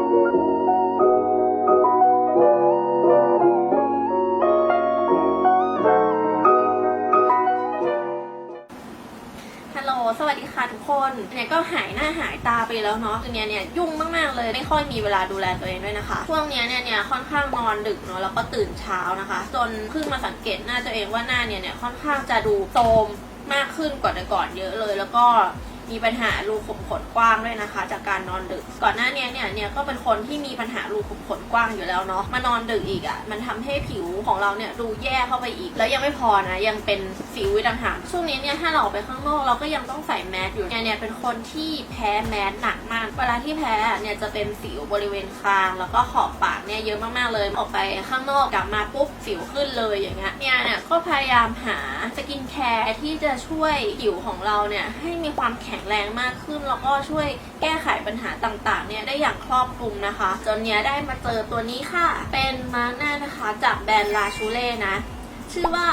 ฮัลโหลสวัสดีค่ะทุกคนเนี่ยก็หายหน้าหายตาไปแล้วเนาะตัวเนี้ยเนี่ยยุ่งมากๆเลยไม่ค่อยมีเวลาดูแลตัวเองด้วยนะคะ ช่วงเนี้ยเนี่ยเนี่ยค่อนข้างนอนดึกเนาะแล้วก็ตื่นเช้านะคะ จนเพิ่งมาสังเกตหน้าตัวเองว่าหน้าเนี่ยเนี่ยค่อนข้างจะดูโทมมากขึ้นกว่าแต่ก่อนเยอะเลย แล้วก็ มีปัญหารูขุมขนกว้างด้วยนะคะ จากการนอนดึก ก่อนหน้าเนี้ยเนี่ยเนี่ยก็เป็นคนที่มีปัญหารูขุมขนกว้างอยู่แล้วเนาะมานอนดึกอีกอะ่ะมันทำให้ผิวของเราเนี่ยดูแย่เข้าไปอีก แล้วยังไม่พอนะยังเป็นสิวอีกต่างหากช่วงนี้เนี่ยถ้าเราออกไปข้างนอกเราก็ยังต้องใส่แมสอยู่เนี่ยเนี่ยเป็นคนที่แพ้แมสหนักมาก เวลาที่แพ้เนี่ยจะเป็นสิวบริเวณคาง แล้วก็ขอบปากเนี่ยเยอะมากๆเลยออกไปข้างนอกกลับมาปุ๊บสิวขึ้นเลยอย่างเงี้ยเนี่ยเนี่ยก็พยายามหาสกินแคร์ที่จะช่วยผิวของเราเนี่ยให้มีความแข็งแรงมากขึ้น แล้วก็ช่วยแก้ไขปัญหาต่างๆ เนี่ยได้อย่างครอบคลุมนะคะ จนเนี้ยได้มาเจอตัวนี้ค่ะ เป็นมาร์กหน้านะคะ จากแบรนด์ลาชูเล่นะ ชื่อว่า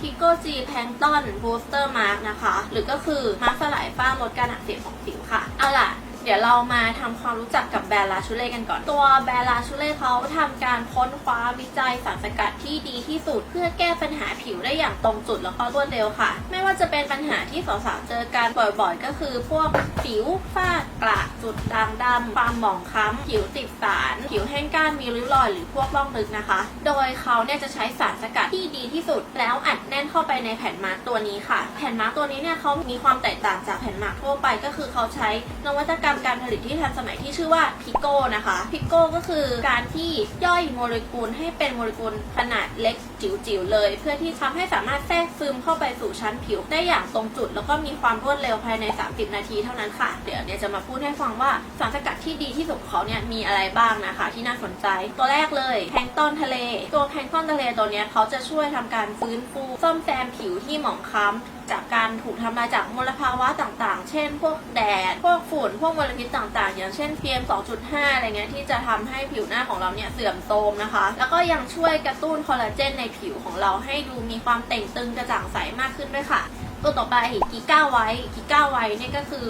Pico G Plankton Booster Mask นะคะ หรือก็คือมาร์กสลายฝ้าลดการอักเสบของผิวค่ะ เอาล่ะ เดี๋ยวเรามาทำความรู้จักกับแบรนด์ลาชูเล่กันก่อน ตัวแบรนด์ลาชูเล่เขาทำการค้นคว้าวิจัยสารสกัดที่ดีที่สุด เพื่อแก้ปัญหาผิวได้อย่างตรงจุดแล้วก็รวดเร็วค่ะ ไม่ว่าจะเป็นปัญหาที่สาวๆเจอกันบ่อยๆ ก็คือพวกสิวฝ้ากระจุดด่างดำความหมองคล้ำผิวติดสาร ผิวแห้งก้านมีริ้วรอยหรือพวกร่องลึกนะคะ โดยเขาเนี่ยจะใช้สารสกัดที่ดีที่สุด แล้วอัดแน่นเข้าไปในแผ่นมาร์กตัวนี้ค่ะ แผ่นมาร์กตัวนี้เนี่ยเขามีความแตกต่างจากแผ่นมาร์กทั่วไปก็คือเขาใช้นวัตกรรมการผลิตที่ทันสมัยที่ชื่อว่าพิโก้นะคะพิโก้ก็คือการที่ย่อยโมเลกุลให้เป็นโมเลกุลขนาดเล็กจิ๋วๆเลย เพื่อที่ทำให้สามารถแทรกซึมเข้าไปสู่ชั้นผิว ได้อย่างตรงจุด แล้วก็มีความรวดเร็วภายใน 30 นาทีเท่านั้นค่ะ เดี๋ยวเนี่ยจะมาพูดให้ฟังว่าสารสกัดที่ดีที่สุดของเขาเนี่ยมีอะไรบ้างนะคะ ที่น่าสนใจ ตัวแรกเลยแพลงตอนทะเล ตัวแพลงตอนทะเลตัวเนี้ยเขาจะช่วยทำการฟื้นฟูซ่อมแซมผิวที่หมองคล้ำจากการถูกทำลายจากมลภาวะต่างๆ เช่น พวกแดด พวกฝุ่น พวกมลพิษต่างๆ อย่างเช่น PM 2.5 อะไรเงี้ยที่จะทำให้ผิวหน้าของเราเนี่ยเสื่อมโทรมนะคะ แล้วก็ยังช่วยกระตุ้นคอลลาเจนในผิวของเราให้ดูมีความเต่งตึงกระจ่างใสมากขึ้นด้วยค่ะ ตัวต่อไปกิก้าไว้กิก้าไว้เนี่ยก็คือ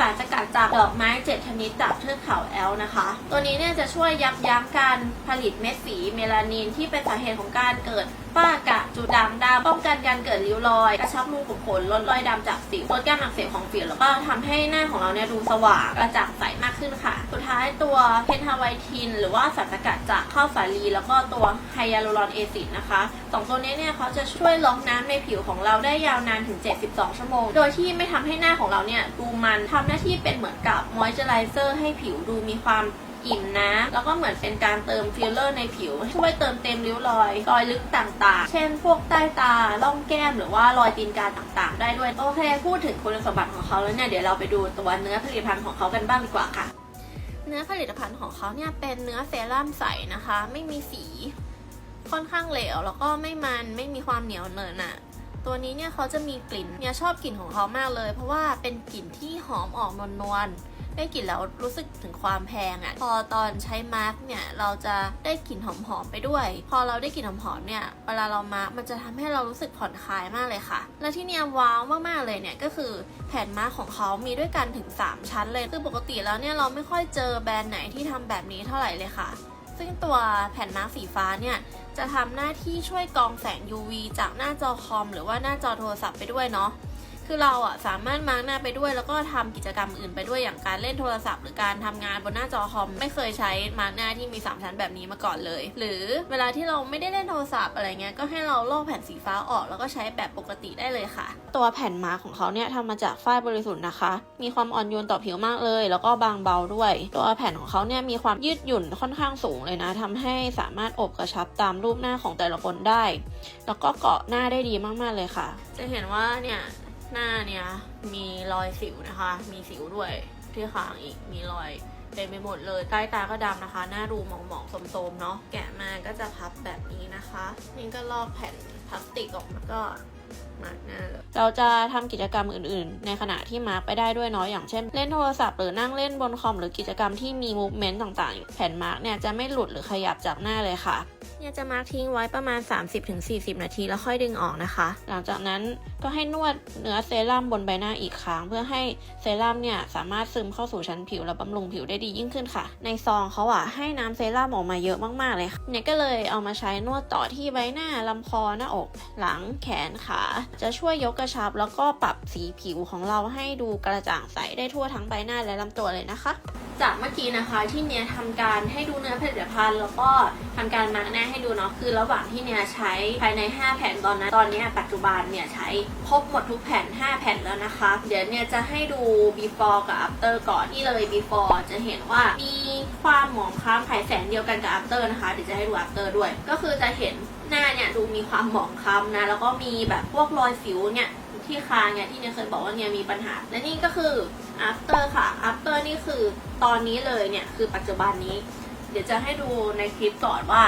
สารสกัดจากดอกไม้ 7 ชนิดจากเทือกเขาแอลนะคะ ตัวนี้เนี่ยจะช่วยยับยั้งการผลิตเม็ดสีเมลานินที่เป็นสาเหตุของการเกิดฝ้ากระจุดด่างดำป้องกันการเกิดริ้วรอย กระชับรูขุมขนลดรอยดำจากสิวลดการอักเสบของผิวแล้วก็ทำให้หน้าของเราเนี่ยดูสว่างกระจ่างใสมากขึ้นค่ะ ท้ายตัวเพนทาไวทิน หรือว่าสารสกัดจากข้าวสาลี แล้วก็ตัวไฮยาลูรอนเอซิดนะคะสองตัวนี้เนี่ยเขาจะช่วยล็อกน้ำในผิวของเราได้ยาวนานถึง 72 ชั่วโมง โดยที่ไม่ทำให้หน้าของเราเนี่ยดูมันทำหน้าที่เป็นเหมือนกับมอยเจอไรเซอร์ให้ผิวดูมีความอิ่มนะแล้วก็เหมือนเป็นการเติมฟิลเลอร์ในผิว ช่วยเติมเต็มริ้วรอยรอยลึกต่างๆ เช่น พวกใต้ตาล่องแก้มหรือว่ารอยตีนกาต่างๆ ได้ด้วย โอเค พูดถึงคุณสมบัติของเขาแล้วเนี่ย เดี๋ยวเราไปดูตัวเนื้อผลิตภัณฑ์ของเขากันบ้างดีกว่าค่ะ เนื้อผลิตภัณฑ์ของเขาเนี่ยเป็นเนื้อเซรั่มใสนะคะ ไม่มีสีค่อนข้างเหลว แล้วก็ไม่มันไม่มีความเหนียวเนินอะหนะตัวนี้เนี่ยเขาจะมีกลิ่นเนี่ยชอบกลิ่นของเขามากเลย เพราะว่าเป็นกลิ่นที่หอมออกนวลๆ ได้กลิ่นแล้วรู้สึกถึงความแพงอะ่ะ พอตอนใช้มาร์กเนี่ยเราจะได้กลิ่นหอมๆไปด้วย พอเราได้กลิ่นหอมๆเนี่ยเวลาเรามาร์กมันจะทำให้เรารู้สึกผ่อนคลายมากเลยค่ะ และที่เนี่ยว้าวมากๆเลยเนี่ยก็คือแผ่นมาร์กของเขามีด้วยกันถึง 3 ชั้นเลยคือปกติแล้วเนี่ยเราไม่ค่อยเจอแบรนด์ไหนที่ทำแบบนี้เท่าไหร่เลยค่ะ ซึ่งตัวแผ่นมาร์กสีฟ้าเนี่ยจะทำหน้าที่ช่วยกองแสง UV จากหน้าจอคอม หรือว่าหน้าจอโทรศัพท์ไปด้วยเนาะ คือเราอะสามารถมาร์กหน้าไปด้วย แล้วก็ทำกิจกรรมอื่นไปด้วยอย่างการเล่นโทรศัพท์ หรือการทำงานบนหน้าจอคอมไม่เคยใช้มาร์กหน้าที่มี 3 ชั้นแบบนี้มาก่อนเลย หรือเวลาที่เราไม่ได้เล่นโทรศัพท์อะไรเงี้ยก็ให้เราลอกแผ่นสีฟ้าออก แล้วก็ใช้แบบปกติได้เลยค่ะ ตัวแผ่นมาร์กของเขาเนี่ยทำมาจากฝ้ายบริสุทธิ์นะคะ มีความอ่อนโยนต่อผิวมากเลย แล้วก็บางเบาด้วย ตัวแผ่นของเขาเนี่ยมีความยืดหยุ่นค่อนข้างสูงเลยนะทำให้สามารถอบกระชับตามรูปหน้าของแต่ละคนได้ แล้วก็เกาะหน้าได้ดีมากๆเลยค่ะ จะเห็นว่าเนี่ย หน้าเนี่ยมีรอยสิวนะคะ มีสิวด้วยที่คางอีกมีรอยเต็มไปหมดเลยใต้ตาก็ดำนะคะ หน้าดูหมองๆสมๆเนาะแกะมาก็จะพับแบบนี้นะคะ นี่ก็ลอกแผ่นพลาสติกออกมาก็มาร์กหน้าเลยเราจะทำกิจกรรมอื่นๆ ในขณะที่มาร์กไปได้ด้วยเนาะอย่างเช่น เล่นโทรศัพท์หรือนั่งเล่นบนคอมหรือกิจกรรมที่มีมูฟเมนต์ต่างๆ แผ่นมาร์กเนี่ยจะไม่หลุดหรือขยับจากหน้าเลยค่ะ เนี่ยจะมาร์กทิ้งไว้ประมาณ 30-40 นาทีแล้วค่อยดึงออกนะคะ หลังจากนั้นก็ให้นวดเนื้อเซรั่มบนใบหน้าอีกครั้ง เพื่อให้เซรั่มเนี่ยสามารถซึมเข้าสู่ชั้นผิวและบำรุงผิวได้ดียิ่งขึ้นค่ะ ในซองเขาอะให้น้ำเซรั่มออกมาเยอะมากๆเลยค่ะเนี่ยก็เลยเอามาใช้นวดต่อที่ใบหน้าลำคอหน้าอก หลังแขนขา จะช่วยยกกระชับ แล้วก็ปรับสีผิวของเราให้ดูกระจ่างใสได้ทั่วทั้งใบหน้าและลำตัวเลยนะคะ จากเมื่อกี้นะคะที่เนียทำการให้ดูเนื้อผลิตภัณฑ์ แล้วก็ทำการมาร์กหน้าให้ดูเนาะคือระหว่างที่เนียใช้ภายใน 5 แผ่นตอนนั้นตอนนี้ปัจจุบันเนี่ยใช้ครบหมดทุกแผ่น 5 แผ่นแล้วนะคะ เดี๋ยวเนี่ยจะให้ดู before กับ after ก่อนนี่เลย before จะเห็นว่ามีความหมองคล้ำฉายแสงเดียวกันกับ after นะคะเดี๋ยวจะให้ดู after ด้วย ก็คือจะเห็นหน้าเนี่ยดูมีความหมองคล้ำนะแล้วก็มีแบบพวกรอยสิวเนี่ย ที่คางเนี่ยที่เนี่ยเคยบอกว่าเนี่ยมีปัญหา และนี่ก็คือ after ค่ะ after นี่คือตอนนี้เลยเนี่ยคือปัจจุบันนี้ เดี๋ยวจะให้ดูในคลิปก่อนว่า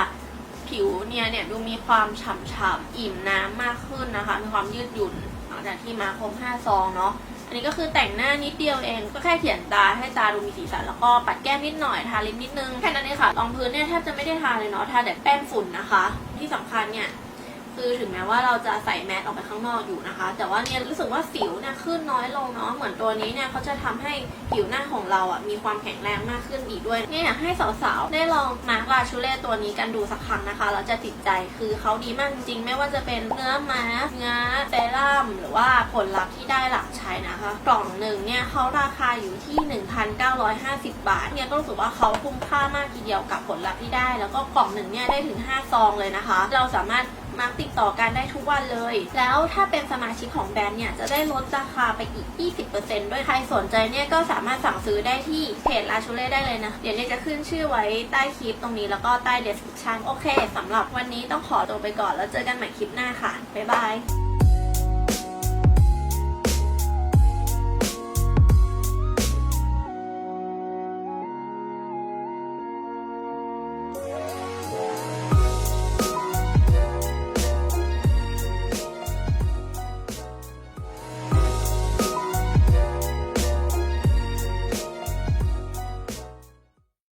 ผิวเนี่ยเนี่ยดูมีความฉ่ำๆอิ่มน้ำมากขึ้นนะคะ มีความยืดหยุ่นหลังจากที่มาครบ5ซองเนาะอันนี้ก็คือแต่งหน้านิดเดียวเองก็แค่เขียนตาให้ตาดูมีสีสันแล้วก็ปัดแก้มนิดหน่อยทาลิปนิดนึงแค่นั้นเองค่ะรองพื้นเนี่ยแทบจะไม่ได้ทาเลยเนาะทาแต่แป้งฝุ่นนะคะ ที่สำคัญเนี่ย คือถึงแม้ว่าเราจะใส่แมสออกไปข้างนอกอยู่นะคะ แต่ว่าเนี่ยรู้สึกว่าสิวเนี่ยขึ้นน้อยลงเนาะเหมือนตัวนี้เนี่ยเขาจะทำให้ผิวหน้าของเราอะมีความแข็งแรงมากขึ้นอีกด้วยเนี่ยอยากให้สาวๆได้ลองมาร์กลาชูเล่ตัวนี้กันดูสักครั้งนะคะแล้วจะติดใจคือเขาดีมากจริงๆไม่ว่าจะเป็นเนื้อมาสก์เนื้อเซรั่มหรือว่าผลลัพธ์ที่ได้หลักใช้นะคะ กล่องหนึ่งเนี่ยเขาราคาอยู่ที่ 1,950 บาทเนี่ยก็รู้สึกว่าเขาคุ้มค่ามากทีเดียวกับผลลัพธ์ที่ได้ แล้วก็กล่องหนึ่งเนี่ยได้ถึง 5 ซองเลยนะคะ เราสามารถมาร์กติดต่อกันได้ทุกวันเลย แล้วถ้าเป็นสมาชิกของแบรนด์เนี่ย จะได้ลดราคาไปอีก 20%ด้วยใครสนใจเนี่ยก็สามารถสั่งซื้อได้ที่เพจลาชูเล่ได้เลยนะ เดี๋ยวเนี่ยจะขึ้นชื่อไว้ใต้คลิปตรงนี้แล้วก็ใต้ description โอเคสำหรับวันนี้ต้องขอตัวไปก่อนแล้วเจอกันใหม่คลิปหน้าค่ะบ๊ายบาย